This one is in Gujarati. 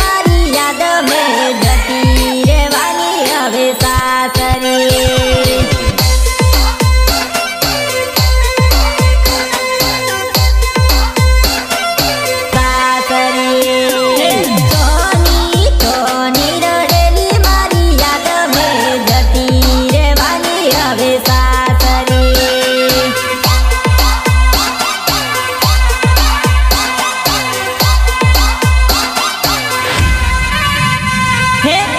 મારી યાદ મેં જતી રેવાની હવે સાસરીએ hit.